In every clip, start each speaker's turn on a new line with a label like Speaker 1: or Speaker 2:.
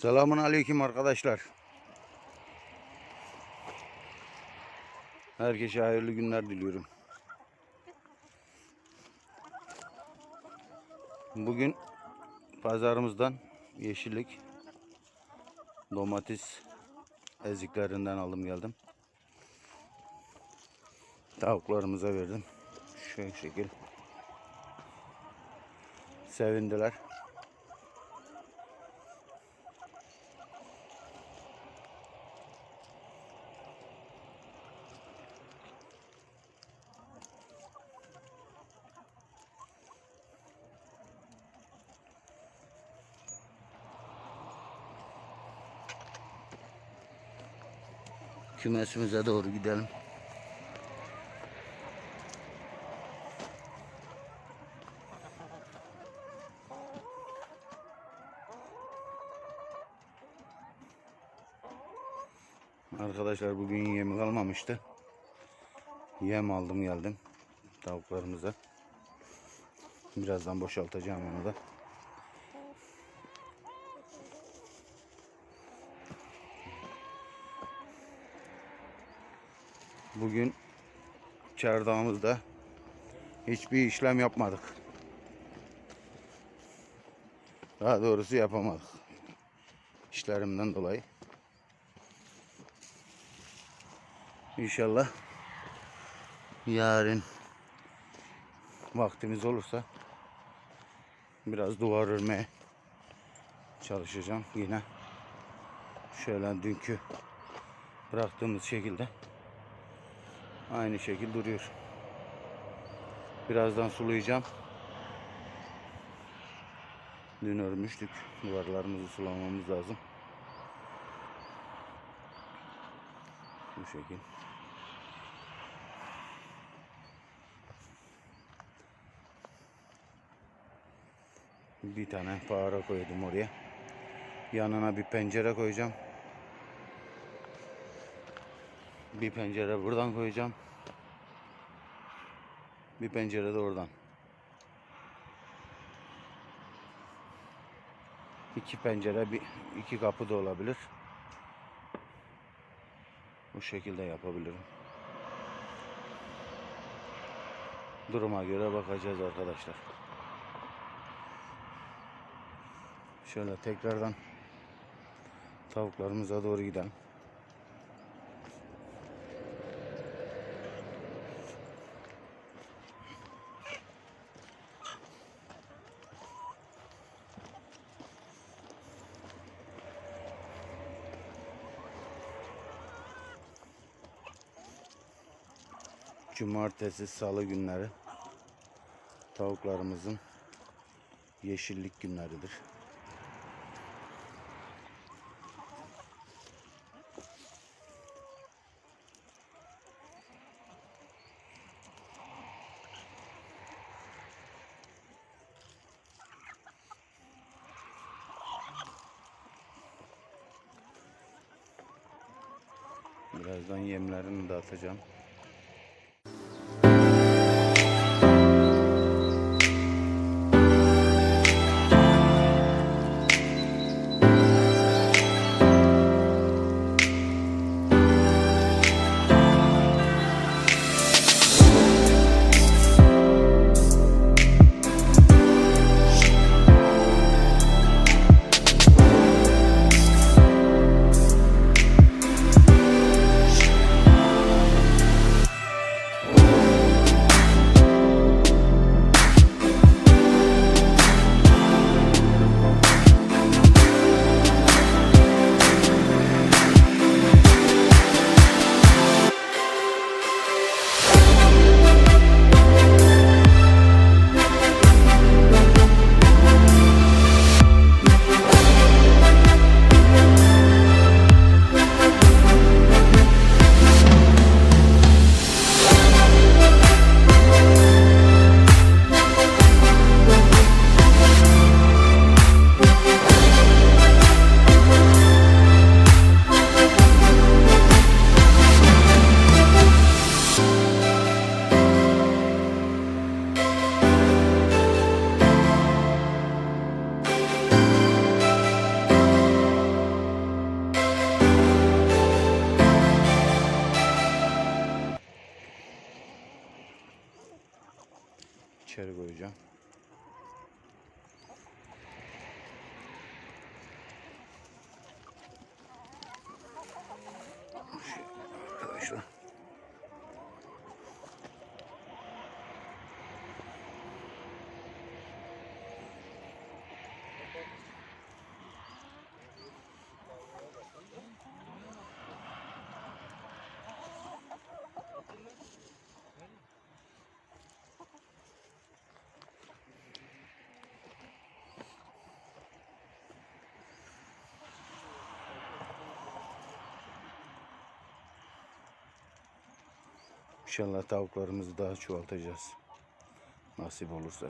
Speaker 1: Selamun aleyküm arkadaşlar. Herkese hayırlı günler diliyorum. Bugün pazarımızdan yeşillik, domates eziklerinden aldım geldim. Tavuklarımıza verdim. Şu şekil. Sevindiler. Kümesimize doğru gidelim. Arkadaşlar bugün yemi kalmamıştı. Yem aldım geldim tavuklarımıza. Birazdan boşaltacağım onu da. Bugün çardağımızda hiçbir işlem yapmadık. Daha doğrusu yapamadık. İşlerimden dolayı. İnşallah yarın vaktimiz olursa biraz duvar örmeye çalışacağım yine. Şöyle dünkü bıraktığımız şekilde aynı şekil duruyor. Birazdan sulayacağım. Dün örmüştük. Duvarlarımızı sulamamız lazım. Bu şekil. Bir tane fare koydum oraya. Yanına bir pencere koyacağım. Bir pencere buradan koyacağım. Bir pencere de oradan. İki pencere, bir iki kapı da olabilir. Bu şekilde yapabilirim. Duruma göre bakacağız arkadaşlar. Şöyle tekrardan tavuklarımıza doğru gidelim. Cumartesi, salı günleri tavuklarımızın yeşillik günleridir. Birazdan yemlerini dağıtacağım. İçeri koyacağım. İnşallah tavuklarımızı daha çoğaltacağız. Nasip olursa.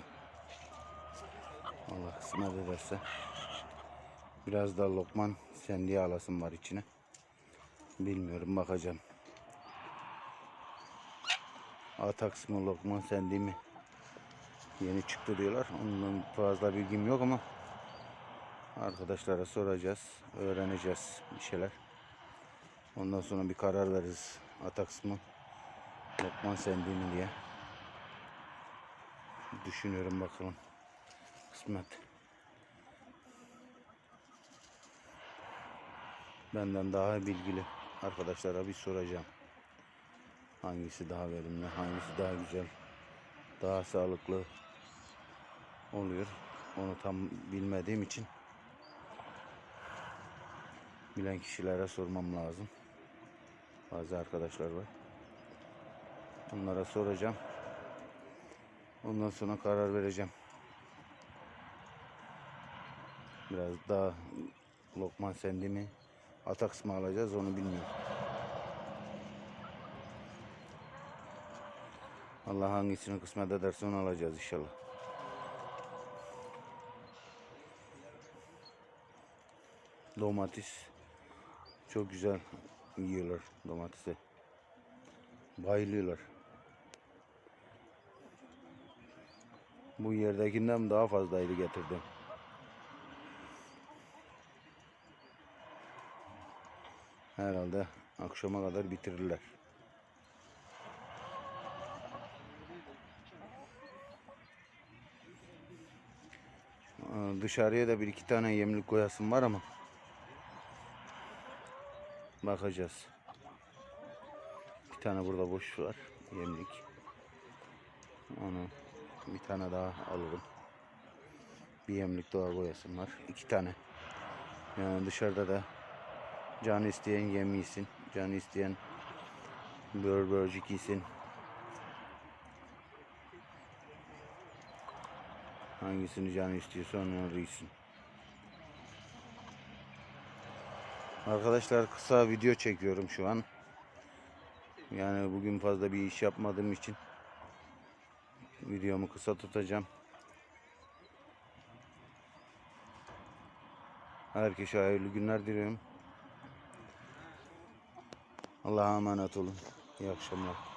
Speaker 1: Allah kısmet ederse. Biraz da lokman sendiği alasım var içine. Bilmiyorum bakacağım. Ataks mı lokman sendi mi? Yeni çıktı diyorlar. Ondan fazla bilgim yok ama arkadaşlara soracağız. Öğreneceğiz bir şeyler. Ondan sonra bir karar veririz. Ataks mı? Lokman sendi diye. Düşünüyorum bakalım. Kısmet. Benden daha bilgili arkadaşlara bir soracağım. Hangisi daha verimli, hangisi daha güzel, daha sağlıklı oluyor. Onu tam bilmediğim için bilen kişilere sormam lazım. Bazı arkadaşlar var. Onlara soracağım. Ondan sonra karar vereceğim. Biraz daha Lokman sendi mi? Ataks mı alacağız onu bilmiyorum. Allah hangisini kısmet ederse onu alacağız inşallah. Domates çok güzel yiyorlar domatesi. Bayılıyorlar. Bu yerdekinden daha fazlaydı getirdim. Herhalde akşama kadar bitirirler. Dışarıya da bir iki tane yemlik koyasım var ama bakacağız. Bir tane burada boş var yemlik. Onu bir tane daha alırım. Bir yemlik daha koyasım var. İki tane. Yani dışarıda da canı isteyen yem yesin. Canı isteyen bör börcük yesin. Hangisini canı istiyorsa onu yesin. Arkadaşlar kısa video çekiyorum şu an. Yani bugün fazla bir iş yapmadığım için videomu kısa tutacağım. Herkese hayırlı günler diliyorum. Allah'a emanet olun. İyi akşamlar.